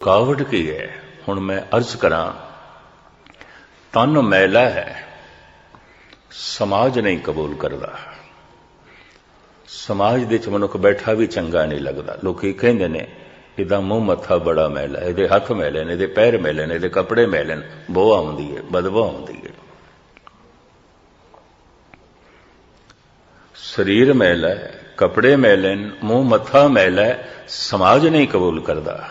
ਕਾਵਟ ਕੀ ਹੈ? ਹੁਣ ਮੈਂ ਅਰਜ਼ ਕਰਾਂ, ਤਨ ਮੈਲਾ ਹੈ, ਸਮਾਜ ਨਹੀਂ ਕਬੂਲ ਕਰਦਾ। ਸਮਾਜ ਦੇ ਵਿੱਚ ਮਨੁੱਖ ਬੈਠਾ ਵੀ ਚੰਗਾ ਨਹੀਂ ਲੱਗਦਾ। ਲੋਕੀ ਕਹਿੰਦੇ ਨੇ, ਇਹਦਾ ਮੂੰਹ ਮੱਥਾ ਬੜਾ ਮੈਲਾ ਇਹਦੇ ਹੱਥ ਮੈਲੇ ਨੇ, ਇਹਦੇ ਪੈਰ ਮੈਲੇ ਨੇ, ਇਹਦੇ ਕੱਪੜੇ ਮੈਲੇ ਨੇ ਬੋ ਆਉਂਦੀ ਹੈ, ਬਦਬੂ ਆਉਂਦੀ ਹੈ। ਸਰੀਰ ਮੈਲਾ ਹੈ, ਕੱਪੜੇ ਮੈਲੇ ਨੇ, ਮੂੰਹ ਮੱਥਾ ਮੈਲਾ ਹੈ, ਸਮਾਜ ਨਹੀਂ ਕਬੂਲ ਕਰਦਾ।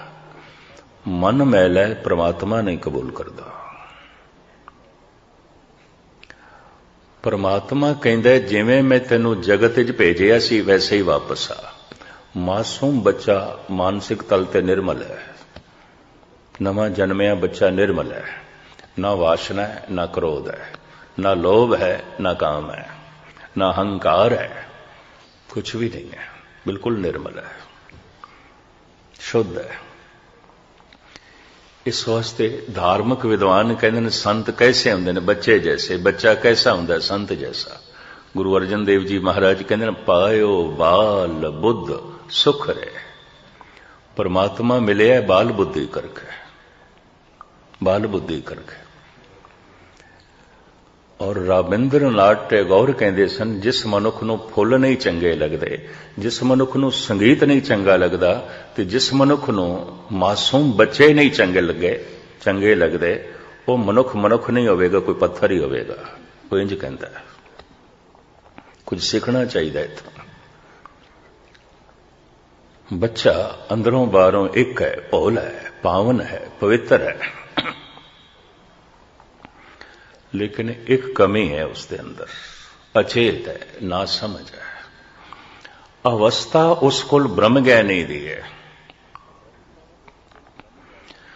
ਮਨ ਮੈਲਾ ਹੈ, ਪ੍ਰਮਾਤਮਾ ਨਹੀਂ ਕਬੂਲ ਕਰਦਾ। ਪਰਮਾਤਮਾ ਕਹਿੰਦਾ ਜਿਵੇਂ ਮੈਂ ਤੈਨੂੰ ਜਗਤ ਵਿੱਚ ਭੇਜਿਆ ਸੀ, ਵੈਸੇ ਹੀ ਵਾਪਸ ਆ। ਮਾਸੂਮ ਬੱਚਾ ਮਾਨਸਿਕ ਤਲ ਤੇ ਨਿਰਮਲ ਹੈ। ਨਵਾਂ ਜਨਮਿਆ ਬੱਚਾ ਨਿਰਮਲ ਹੈ। ਨਾ ਵਾਸ਼ਨਾ ਹੈ, ਨਾ ਕ੍ਰੋਧ ਹੈ। ਨਾ ਲੋਭ ਹੈ, ਨਾ ਕਾਮ ਹੈ। ਨਾ ਹੰਕਾਰ ਹੈ। ਕੁਝ ਵੀ ਨਹੀਂ ਹੈ। ਬਿਲਕੁਲ ਨਿਰਮਲ ਹੈ। ਸ਼ੁੱਧ ਹੈ। ਇਸ ਵਾਸਤੇ ਧਾਰਮਿਕ ਵਿਦਵਾਨ ਕਹਿੰਦੇ ਨੇ, ਸੰਤ ਕੈਸੇ ਹੁੰਦੇ ਨੇ? ਬੱਚੇ ਜੈਸੇ, ਬੱਚਾ ਕੈਸਾ ਹੁੰਦਾ? ਸੰਤ ਜੈਸਾ। ਗੁਰੂ ਅਰਜਨ ਦੇਵ ਜੀ ਮਹਾਰਾਜ ਕਹਿੰਦੇ ਨੇ, ਪਾਇਓ ਬਾਲ ਬੁੱਧ ਸੁਖ ਰੇ ਪਰਮਾਤਮਾ ਮਿਲਿਆ, ਬਾਲ ਬੁੱਧੀ ਕਰਕੇ ਬਾਲ ਬੁੱਧੀ ਕਰਕੇ ਔਰ ਰਾਬਿੰਦਰਨਾਥ ਟੈਗੋਰ ਕਹਿੰਦੇ ਸਨ, ਜਿਸ ਮਨੁੱਖ ਨੂੰ ਫੁੱਲ ਨਹੀਂ ਚੰਗੇ ਲੱਗਦੇ, ਜਿਸ ਮਨੁੱਖ ਨੂੰ ਸੰਗੀਤ ਨਹੀਂ ਚੰਗਾ ਲੱਗਦਾ, ਤੇ ਜਿਸ ਮਨੁੱਖ ਨੂੰ ਮਾਸੂਮ ਬੱਚੇ ਨਹੀਂ ਚੰਗੇ ਲੱਗੇ, ਚੰਗੇ ਲੱਗਦੇ, ਉਹ ਮਨੁੱਖ ਮਨੁੱਖ ਨਹੀਂ ਹੋਵੇਗਾ, ਕੋਈ ਪੱਥਰ ਹੀ ਹੋਵੇਗਾ। ਉਹ ਇੰਜ ਕਹਿੰਦਾ ਕੁਝ ਸਿੱਖਣਾ ਚਾਹੀਦਾ ਇਥੋਂ। ਬੱਚਾ ਅੰਦਰੋਂ ਬਾਹਰੋਂ ਇੱਕ ਹੈ, ਭੋਲ ਹੈ, ਪਾਵਨ ਹੈ, ਪਵਿੱਤਰ ਹੈ। ਲੇਕਿਨ ਇੱਕ ਕਮੀ ਹੈ ਉਸ ਦੇ ਅੰਦਰ। ਅਚੇਤ ਹੈ ਨਾ ਸਮਝ ਹੈ। ਅਵਸਥਾ ਉਸ ਕੋਲ ਬ੍ਰਹਮ ਗਿਆਨੀ ਦੀ ਹੈ।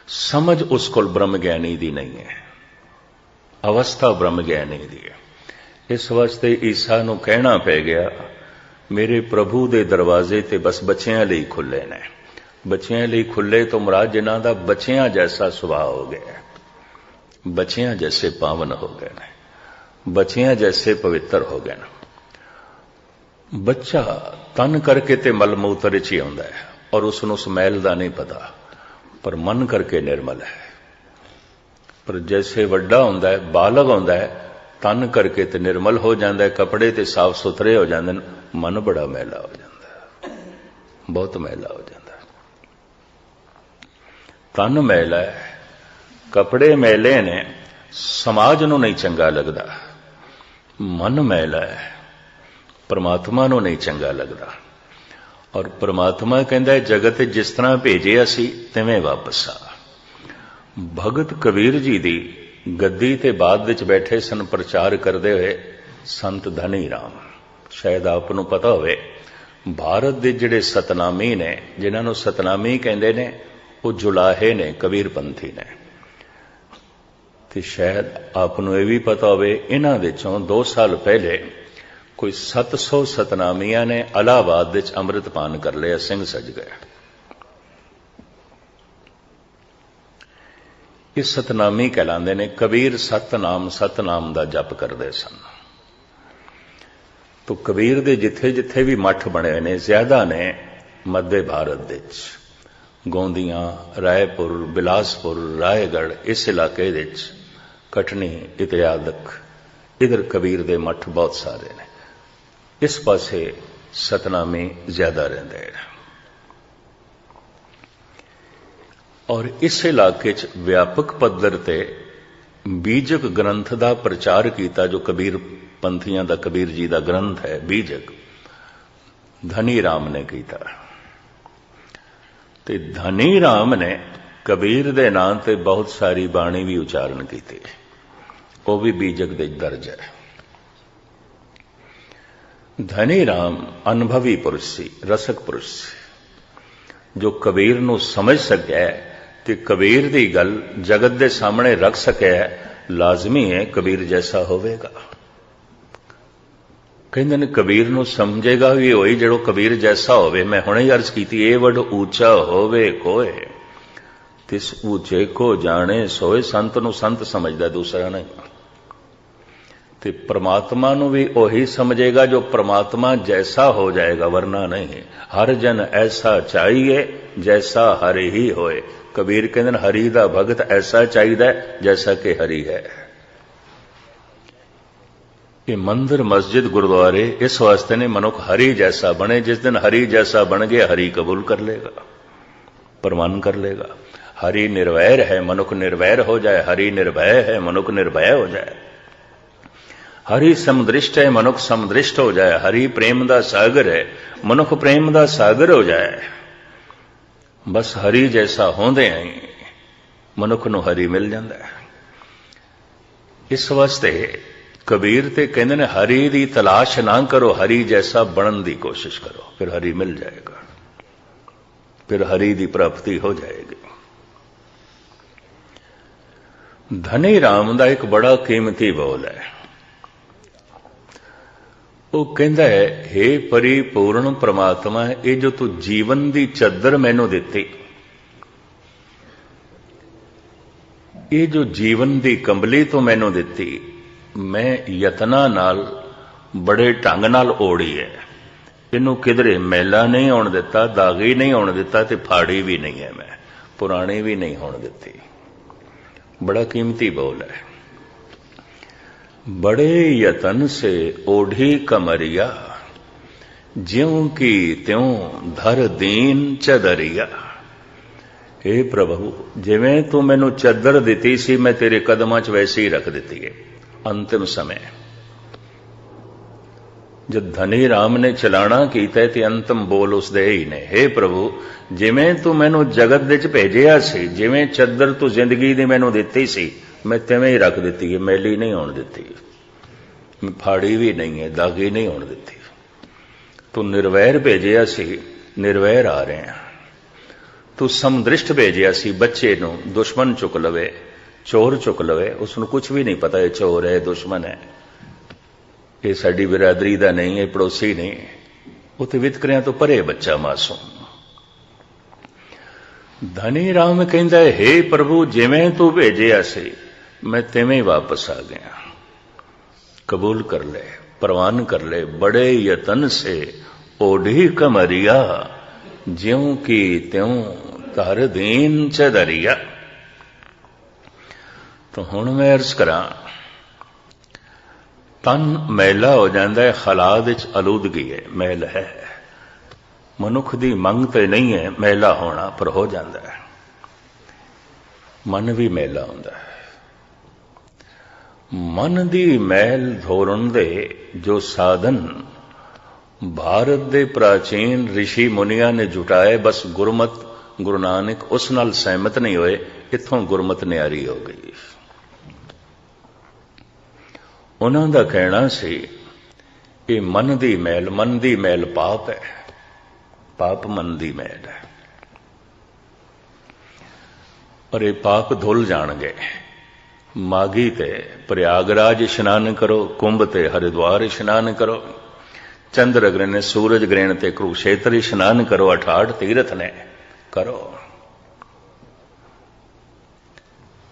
ਸਮਝ ਉਸ ਕੋਲ ਬ੍ਰਹਮ ਗਿਆਨੀ ਦੀ ਨਹੀਂ ਹੈ। ਅਵਸਥਾ ਬ੍ਰਹਮ ਗਿਆਨੀ ਦੀ ਹੈ। ਇਸ ਵਾਸਤੇ ਈਸਾ ਨੂੰ ਕਹਿਣਾ ਪੈ ਗਿਆ, ਮੇਰੇ ਪ੍ਰਭੂ ਦੇ ਦਰਵਾਜ਼ੇ ਤੇ ਬਸ ਬੱਚਿਆਂ ਲਈ ਖੁੱਲੇ ਨੇ। ਬੱਚਿਆਂ ਲਈ ਖੁੱਲੇ ਤੋਂ ਮਰਾਜ ਜਿਨ੍ਹਾਂ ਦਾ ਬੱਚਿਆਂ ਜੈਸਾ ਸੁਭਾਅ ਹੋ ਗਿਆ ਹੈ। ਬੱਚਿਆਂ ਜੈਸੇ ਪਾਵਨ ਹੋ ਗਏ ਨੇ, ਬੱਚਿਆਂ ਜੈਸੇ ਪਵਿੱਤਰ ਹੋ ਗਏ ਨੇ। ਬੱਚਾ ਤਨ ਕਰਕੇ ਤੇ ਮਲ ਮੂਤਰ ਚ ਹੀ ਆਉਂਦਾ ਹੈ ਔਰ ਉਸ ਨੂੰ ਸਮੈਲ ਦਾ ਨਹੀਂ ਪਤਾ, ਪਰ ਮਨ ਕਰਕੇ ਨਿਰਮਲ ਹੈ। ਪਰ ਜੈਸੇ ਵੱਡਾ ਹੁੰਦਾ ਹੈ, ਬਾਲਗ ਹੁੰਦਾ ਹੈ, ਤਨ ਕਰਕੇ ਤੇ ਨਿਰਮਲ ਹੋ ਜਾਂਦਾ ਹੈ, ਕੱਪੜੇ ਤੇ ਸਾਫ਼ ਸੁਥਰੇ ਹੋ ਜਾਂਦੇ ਨੇ, ਮਨ ਬੜਾ ਮੈਲਾ ਹੋ ਜਾਂਦਾ ਹੈ। ਬਹੁਤ ਮੈਲਾ ਹੋ ਜਾਂਦਾ ਹੈ। ਤਨ ਮੈਲਾ ਹੈ ਕੱਪੜੇ ਮੈਲੇ ਨੇ, ਸਮਾਜ ਨੂੰ ਨਹੀਂ ਚੰਗਾ ਲੱਗਦਾ। ਮਨ ਮੈਲਾ ਹੈ, ਪਰਮਾਤਮਾ ਨੂੰ ਨਹੀਂ ਚੰਗਾ ਲੱਗਦਾ। ਔਰ ਪਰਮਾਤਮਾ ਕਹਿੰਦਾ, ਜਗਤ ਜਿਸ ਤਰ੍ਹਾਂ ਭੇਜਿਆ ਸੀ, ਤਿਵੇਂ ਵਾਪਸ ਆ। ਭਗਤ ਕਬੀਰ ਜੀ ਦੀ ਗੱਦੀ ਤੇ ਬਾਅਦ ਵਿੱਚ ਬੈਠੇ ਸਨ, ਪ੍ਰਚਾਰ ਕਰਦੇ ਹੋਏ, ਸੰਤ ਧਨੀ ਰਾਮ। ਸ਼ਾਇਦ ਆਪ ਨੂੰ ਪਤਾ ਹੋਵੇ, ਭਾਰਤ ਦੇ ਜਿਹੜੇ ਸਤਨਾਮੀ ਨੇ, ਜਿਨ੍ਹਾਂ ਨੂੰ ਸਤਨਾਮੀ ਕਹਿੰਦੇ ਨੇ, ਉਹ ਜੁਲਾਹੇ ਨੇ ਕਬੀਰ ਪੰਥੀ ਨੇ। ਤੇ ਸ਼ਾਇਦ ਆਪ ਨੂੰ ਇਹ ਵੀ ਪਤਾ ਹੋਵੇ, ਇਹਨਾਂ ਵਿੱਚੋਂ 2 ਸਾਲ ਪਹਿਲੇ ਕੋਈ 700 ਸਤਨਾਮੀਆਂ ਨੇ ਅਲਾਹਾਬਾਦ ਵਿੱਚ ਅੰਮ੍ਰਿਤਪਾਨ ਕਰ ਲਿਆ, ਸਿੰਘ ਸਜ ਗਏ। ਇਹ ਸਤਨਾਮੀ ਕਹਿਲਾਉਂਦੇ ਨੇ, ਕਬੀਰ ਸਤਨਾਮ ਸਤਨਾਮ ਦਾ ਜਪ ਕਰਦੇ ਸਨ। ਤੋ ਕਬੀਰ ਦੇ ਜਿੱਥੇ ਜਿੱਥੇ ਵੀ ਮੱਠ ਬਣੇ ਨੇ, ਜ਼ਿਆਦਾ ਨੇ ਮੱਧ ਭਾਰਤ ਦੇ ਵਿੱਚ। ਗੋਂਦੀਆਂ, ਰਾਏਪੁਰ, ਬਿਲਾਸਪੁਰ ਰਾਏਗੜ ਇਸ ਇਲਾਕੇ ਵਿੱਚ ਕਟਨੀ ਇਤਿਆਦਕ ਇਧਰ ਕਬੀਰ ਦੇ ਮੱਠ ਬਹੁਤ ਸਾਰੇ ਨੇ। ਇਸ ਪਾਸੇ ਸਤਨਾਮੀ ਜ਼ਿਆਦਾ ਰਹਿੰਦੇ ਨੇ। ਔਰ ਇਸ ਇਲਾਕੇ 'ਚ ਵਿਆਪਕ ਪੱਧਰ ਤੇ ਬੀਜਕ ਗ੍ਰੰਥ ਦਾ ਪ੍ਰਚਾਰ ਕੀਤਾ, ਜੋ ਕਬੀਰ ਪੰਥੀਆਂ ਦਾ, ਕਬੀਰ ਜੀ ਦਾ ਗ੍ਰੰਥ ਹੈ ਬੀਜਕ ਧਨੀ ਰਾਮ ਨੇ ਕੀਤਾ। ਤੇ ਧਨੀ ਰਾਮ ਨੇ ਕਬੀਰ ਦੇ ਨਾਂ ਤੇ ਬਹੁਤ ਸਾਰੀ ਬਾਣੀ ਵੀ ਉਚਾਰਨ ਕੀਤੀ। ਉਹ ਵੀ ਬੀਜਕ ਦੇ ਦਰਜ ਹੈ। ਧਨੀ ਰਾਮ ਅਨੁਭਵੀ ਪੁਰਸ਼ ਸੀ, ਰਸਕ ਪੁਰਸ਼ ਸੀ। ਜੋ ਕਬੀਰ ਨੂੰ ਸਮਝ ਸਕਿਆ ਤੇ ਕਬੀਰ ਦੀ ਗੱਲ ਜਗਤ ਦੇ ਸਾਹਮਣੇ ਰੱਖ ਸਕਿਆ ਲਾਜ਼ਮੀ ਹੈ, ਕਬੀਰ ਜੈਸਾ ਹੋਵੇਗਾ। ਕਹਿੰਦੇ ਨੇ, ਕਬੀਰ ਨੂੰ ਸਮਝੇਗਾ ਵੀ ਹੋਈ ਜਿਹੜੋ ਕਬੀਰ ਜੈਸਾ ਹੋਵੇ। ਮੈਂ ਹੁਣੇ ਹੀ ਅਰਜ਼ ਕੀਤੀ, ਇਹ ਵੱਡ ਉੱਚਾ ਹੋਵੇ ਕੋਏ। ਤਿਸ ਉੱਚੇ ਕੋ ਜਾਣੇ ਸੋਏ, ਸੰਤ ਨੂੰ ਸੰਤ ਸਮਝਦਾ, ਦੂਸਰਾ ਨਹੀਂ। ਤੇ ਪ੍ਰਮਾਤਮਾ ਨੂੰ ਵੀ ਉਹੀ ਸਮਝੇਗਾ ਜੋ ਪ੍ਰਮਾਤਮਾ ਜੈਸਾ ਹੋ ਜਾਏਗਾ, ਵਰਨਾ ਨਹੀਂ। ਹਰ ਜਨ ਐਸਾ ਚਾਹੀਏ ਜੈਸਾ ਹਰੀ ਹੀ ਹੋਏ। ਕਬੀਰ ਕਹਿੰਦੇ ਨੇ, ਹਰੀ ਦਾ ਭਗਤ ਐਸਾ ਚਾਹੀਦਾ ਜੈਸਾ ਕਿ ਹਰੀ ਹੈ। ਇਹ ਮੰਦਰ, ਮਸਜਿਦ, ਗੁਰਦੁਆਰੇ, ਇਸ ਵਾਸਤੇ ਨੇ ਮਨੁੱਖ ਹਰੀ ਜੈਸਾ ਬਣੇ, ਜਿਸ ਦਿਨ ਹਰੀ ਜੈਸਾ ਬਣ ਗਿਆ, ਹਰੀ ਕਬੂਲ ਕਰ ਲੇਗਾ ਪ੍ਰਮਾਨ ਕਰ ਲੇਗਾ। ਹਰੀ ਨਿਰਵੈਰ ਹੈ, ਮਨੁੱਖ ਨਿਰਵੈਰ ਹੋ ਜਾਏ, ਹਰੀ ਨਿਰਭੈ ਹੈ, ਮਨੁੱਖ ਨਿਰਭੈ ਹੋ ਜਾਏ। ਹਰੀ ਸਮਦ੍ਰਿਸ਼ਟ ਹੈ, ਮਨੁੱਖ ਸਮਦ੍ਰਿਸ਼ਟ ਹੋ ਜਾਏ। ਹਰੀ ਪ੍ਰੇਮ ਦਾ ਸਾਗਰ ਹੈ, ਮਨੁੱਖ ਪ੍ਰੇਮ ਦਾ ਸਾਗਰ ਹੋ ਜਾਏ। ਬਸ ਹਰੀ ਜੈਸਾ ਹੁੰਦੇ ਆਂ ਮਨੁੱਖ ਨੂੰ ਹਰੀ ਮਿਲ ਜਾਂਦਾ ਹੈ। ਇਸ ਵਾਸਤੇ ਕਬੀਰ ਤੇ ਕਹਿੰਦੇ ਨੇ, ਹਰੀ ਦੀ ਤਲਾਸ਼ ਨਾ ਕਰੋ, ਹਰੀ ਜੈਸਾ ਬਣਨ ਦੀ ਕੋਸ਼ਿਸ਼ ਕਰੋ, ਫਿਰ ਹਰੀ ਮਿਲ ਜਾਏਗਾ। ਫਿਰ ਹਰੀ ਦੀ ਪ੍ਰਾਪਤੀ ਹੋ ਜਾਏਗੀ। ਧਨੀ ਰਾਮ ਦਾ ਇੱਕ ਬੜਾ ਕੀਮਤੀ ਬੋਲ ਹੈ। ਉਹ ਕਹਿੰਦਾ ਹੈ हे ਪਰਿਪੂਰਨ ਪ੍ਰਮਾਤਮਾ, ਇਹ ਜੋ ਤੂੰ ਜੀਵਨ ਦੀ ਚਾਦਰ ਮੈਨੂੰ ਦਿੱਤੀ, ਇਹ ਜੋ ਜੀਵਨ ਦੀ ਕੰਬਲੀ ਤੋਂ ਮੈਨੂੰ ਦਿੱਤੀ, ਮੈਂ ਯਤਨਾ ਨਾਲ, ਬੜੇ ਢੰਗ ਨਾਲ ਓੜੀ ਹੈ। ਇਹਨੂੰ ਕਿਧਰੇ ਮੈਲਾ ਨਹੀਂ ਆਉਣ ਦਿੱਤਾ, ਦਾਗੀ ਨਹੀਂ ਆਉਣ ਦਿੱਤਾ ਤੇ ਫਾੜੀ ਵੀ ਨਹੀਂ ਹੈ ਮੈਂ, ਪੁਰਾਣੀ ਵੀ ਨਹੀਂ ਹੋਣ ਦਿੱਤੀ। ਬੜਾ ਕੀਮਤੀ ਬੋਲ ਹੈ। बड़े यतन से ओढ़ी कमरिया ज्यों की त्यों धर दीन ਚਦਰੀਆ हे ਪ੍ਰਭੂ ਜਿਵੇਂ ਤੂੰ ਮੈਨੂੰ ਚੱਦਰ ਦਿੱਤੀ ਸੀ ਮੈਂ ਤੇਰੇ ਕਦਮਾਂ 'ਚ ਵੈਸੇ ਹੀ ਰੱਖ ਦਿੱਤੀ ਹੈ ਅੰਤਿਮ ਸਮੇਂ ਜਦ ਧਨੀ ਰਾਮ ਨੇ ਚਲਾਣਾ ਕੀਤਾ ਤੇ ਅੰਤਮ ਬੋਲ ਉਸ ਦੇ ਹੀ ਨੇ हे ਪ੍ਰਭੂ ਜਿਵੇਂ ਤੂੰ ਮੈਨੂੰ ਜਗਤ ਵਿੱਚ ਭੇਜਿਆ ਸੀ ਜਿਵੇਂ ਚੱਦਰ ਤੂੰ ਜ਼ਿੰਦਗੀ ਦੀ ਮੈਨੂੰ ਦਿੱਤੀ ਸੀ ਮੈਂ ਤਿਵੇਂ ਹੀ ਰੱਖ ਦਿੱਤੀ ਹੈ ਮੈਲੀ ਨਹੀਂ ਹੋਣ ਦਿੱਤੀ ਫਾੜੀ ਵੀ ਨਹੀਂ ਹੈ, ਦਾਗੀ ਨਹੀਂ ਹੋਣ ਦਿੱਤੀ। ਤੂੰ ਨਿਰਵੈਰ ਭੇਜਿਆ ਸੀ, ਨਿਰਵੈਰ ਆ ਰਹੇ ਆ ਤੂੰ ਸਮਦ੍ਰਿਸ਼ਟ ਭੇਜਿਆ ਸੀ, ਬੱਚੇ ਨੂੰ ਦੁਸ਼ਮਣ ਚੁੱਕ ਲਵੇ, ਚੋਰ ਚੁੱਕ ਲਵੇ ਉਸ ਨੂੰ ਕੁਝ ਵੀ ਨਹੀਂ ਪਤਾ ਇਹ ਚੋਰ ਹੈ, ਦੁਸ਼ਮਣ ਹੈ। ਇਹ ਸਾਡੀ ਬਰਾਦਰੀ ਦਾ ਨਹੀਂ ਹੈ ਪੜੋਸੀ ਨਹੀਂ। ਉਹ ਤੇ ਵਿਤਕਰਿਆਂ ਤੋਂ ਪਰੇ ਬੱਚਾ ਮਾਸੂਮ। ਧਨੀ ਰਾਮ ਕਹਿੰਦਾ ਹੈ ਪ੍ਰਭੂ, ਜਿਵੇਂ ਤੂੰ ਭੇਜਿਆ ਸੀ ਮੈਂ ਤਿਵੇਂ ਹੀ ਵਾਪਸ ਆ ਗਿਆ कबूल कर ले प्रवान कर ले बड़े यतन से ओढ़ी कमरिया ज्यों की त्यों ਧਰ ਦੀਨ ਚ ਦਰਿਆ ਤਾਂ ਹੁਣ ਮੈਂ ਅਰਜ਼ ਕਰਾਂ ਤਨ ਮੈਲਾ ਹੋ ਜਾਂਦਾ ਹੈ ਖਲਾਦ ਵਿੱਚ ਅਲੂਦਗੀ ਹੈ ਮੈਲ ਹੈ ਮਨੁੱਖ ਦੀ ਮੰਗ ਤੇ ਨਹੀਂ ਹੈ ਮੈਲਾ ਹੋਣਾ ਪਰ ਹੋ ਜਾਂਦਾ ਹੈ ਮਨ ਵੀ ਮੈਲਾ ਹੁੰਦਾ ਹੈ ਮਨ ਦੀ ਮੈਲ ਧੋਰਨ ਦੇ ਜੋ ਸਾਧਨ, ਭਾਰਤ ਦੇ ਪ੍ਰਾਚੀਨ ઋષਿ ਮੁਨੀਆਂ ਨੇ ਜੁਟਾਏ, ਬਸ ਗੁਰਮਤ, ਗੁਰੂ ਨਾਨਕ ਉਸ ਨਾਲ ਸਹਿਮਤ ਨਹੀਂ ਹੋਏ ਇੱਥੋਂ ਗੁਰਮਤ ਨਿਆਰੀ ਹੋ ਗਈ। ਉਹਨਾਂ ਦਾ ਕਹਿਣਾ ਸੀ, ਇਹ ਮਨ ਦੀ ਮੈਲ, ਮਨ ਦੀ ਮੈਲ ਪਾਪ ਹੈ, ਪਾਪ ਮਨ ਦੀ ਮੈਲ ਹੈ। ਪਰ ਇਹ ਪਾਪ ਧੁੱਲ ਜਾਣਗੇ। ਮਾਗੀ ਤੇ ਪ੍ਰਯਾਗਰਾਜ ਇਸ਼ਨਾਨ ਕਰੋ, ਕੁੰਭ ਤੇ ਹਰਿਦੁਆਰ ਇਸ਼ਨਾਨ ਕਰੋ। ਚੰਦਰ ਗ੍ਰਹਿਣ, ਸੂਰਜ ਗ੍ਰਹਿਣ ਤੇ ਕੁਰੂਸ਼ੇਤਰ ਇਸ਼ਨਾਨ ਕਰੋ 68 ਤੀਰਥ ਨੇ ਕਰੋ।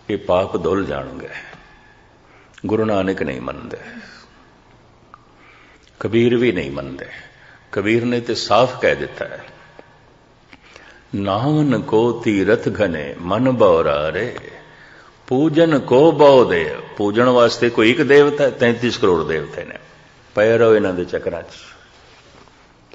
ਇਹ ਪਾਪ ਧੁੱਲ ਜਾਣਗੇ। ਗੁਰੂ ਨਾਨਕ ਨਹੀਂ ਮੰਨਦੇ। ਕਬੀਰ ਵੀ ਨਹੀਂ ਮੰਨਦੇ। ਕਬੀਰ ਨੇ ਤੇ ਸਾਫ਼ ਕਹਿ ਦਿੱਤਾ ਹੈ ਨਾਮਨ ਕੋ ਤੀਰਥ ਘਨੇ ਮਨ ਬੌਰਾਰੇ। ਪੂਜਨ ਕੋ ਬਹੁ ਦੇ ਪੂਜਣ ਵਾਸਤੇ ਕੋਈ ਇੱਕ ਦੇਵਤਾ 33 ਕਰੋੜ ਦੇਵਤੇ ਨੇ। ਪਏ ਰਹੋ ਇਹਨਾਂ ਦੇ ਚੱਕਰਾਂ 'ਚ।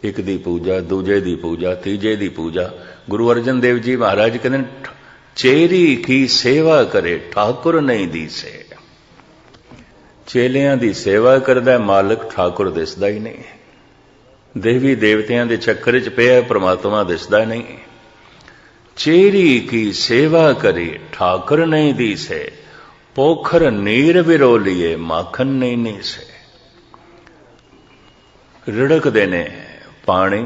ਇੱਕ ਦੀ ਪੂਜਾ, ਦੂਜੇ ਦੀ ਪੂਜਾ, ਤੀਜੇ ਦੀ ਪੂਜਾ। ਗੁਰੂ ਅਰਜਨ ਦੇਵ ਜੀ ਮਹਾਰਾਜ ਕਹਿੰਦੇ ਚੇਰੀ ਕੀ ਸੇਵਾ ਕਰੇ, ਠਾਕੁਰ ਨਹੀਂ ਦੀਸੇ। ਚੇਲਿਆਂ ਦੀ ਸੇਵਾ ਕਰਦਾ ਮਾਲਕ ਠਾਕੁਰ ਦਿਸਦਾ ਹੀ ਨਹੀਂ। ਦੇਵੀ ਦੇਵਤਿਆਂ ਦੇ ਚੱਕਰ 'ਚ ਪਿਆ ਪ੍ਰਮਾਤਮਾ ਦਿਸਦਾ ਨਹੀਂ। ਚੇਰੀ ਕੀ ਸੇਵਾ ਕਰੀ ਠਾਕਰ ਨਹੀਂ ਦੀਸੇ ਪੋਖਰ ਨੀਰ ਵਿਰੋਲੀਏ ਮਾਖਨ ਨਹੀਂ ਨੀਸੇ ਰਿੜਕਦੇ ਨੇ ਪਾਣੀ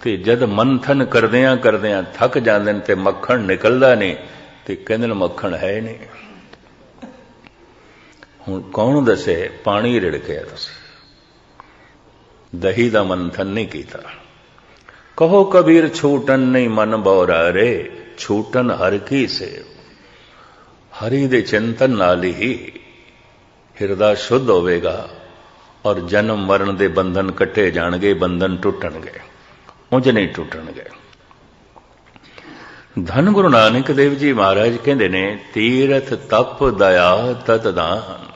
ਤੇ ਜਦ ਮੰਥਨ ਕਰਦਿਆਂ ਕਰਦਿਆਂ ਥੱਕ ਜਾਂਦੇ ਨੇ ਤੇ ਮੱਖਣ ਨਿਕਲਦਾ ਨਹੀਂ ਤੇ ਕਹਿੰਦੇ ਨੇ ਮੱਖਣ ਹੈ ਨਹੀਂ ਹੁਣ ਕੌਣ ਦੱਸੇ ਪਾਣੀ ਰਿੜਕਿਆ ਤੁਸੀਂ ਦਹੀਂ ਦਾ ਮੰਥਨ ਨਹੀਂ ਕੀਤਾ ਕਹੋ ਕਬੀਰ ਛੂਟਨ ਨਹੀਂ ਮਨ ਬੌਰਾ ਰੇ ਛੂਟਨ ਹਰ ਕੀ ਸੇ ਹਰੀ ਦੇ ਚਿੰਤਨ ਨਾਲ ਹੀ ਹਿਰਦਾ ਸ਼ੁੱਧ ਹੋਵੇਗਾ ਔਰ ਜਨਮ ਮਰਨ ਦੇ ਬੰਧਨ ਕੱਟੇ ਜਾਣਗੇ, ਬੰਧਨ ਟੁੱਟਣਗੇ, ਉਂਝ ਨਹੀਂ ਟੁੱਟਣਗੇ। ਧੰਨ ਗੁਰੂ ਨਾਨਕ ਦੇਵ ਜੀ ਮਹਾਰਾਜ ਕਹਿੰਦੇ ਨੇ, ਤੀਰਥ ਤਪ ਦਇਆ ਤਤ ਦਾਨ।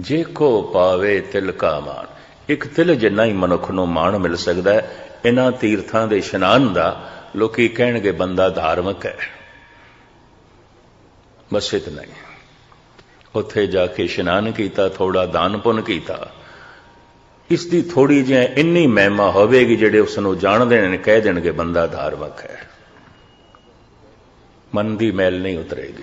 ਜੇ ਕੋ ਪਾਵੇ ਤਿਲ ਕਾ ਮਾਨ। ਇੱਕ ਤਿਲ ਜਿੰਨਾ ਹੀ ਮਨੁੱਖ ਨੂੰ ਮਾਣ ਮਿਲ ਸਕਦਾ ਹੈ ਇਹਨਾਂ ਤੀਰਥਾਂ ਦੇ ਇਸ਼ਨਾਨ ਦਾ ਲੋਕੀ ਕਹਿਣਗੇ, ਬੰਦਾ ਧਾਰਮਿਕ ਹੈ। ਬਸ ਇਤਨਾ ਹੀ। ਉੱਥੇ ਜਾ ਕੇ ਇਸ਼ਨਾਨ ਕੀਤਾ ਥੋੜਾ ਦਾਨ ਪੁੰਨ ਕੀਤਾ। ਇਸ ਦੀ ਥੋੜੀ ਜਿਹੀ ਇੰਨੀ ਮਹਿਮਾ ਹੋਵੇਗੀ ਜਿਹੜੇ ਉਸ ਨੂੰ ਜਾਣਦੇ ਨੇ, ਕਹਿ ਦੇਣਗੇ, ਬੰਦਾ ਧਾਰਮਿਕ ਹੈ। ਮਨ ਦੀ ਮੈਲ ਨਹੀਂ ਉਤਰੇਗੀ।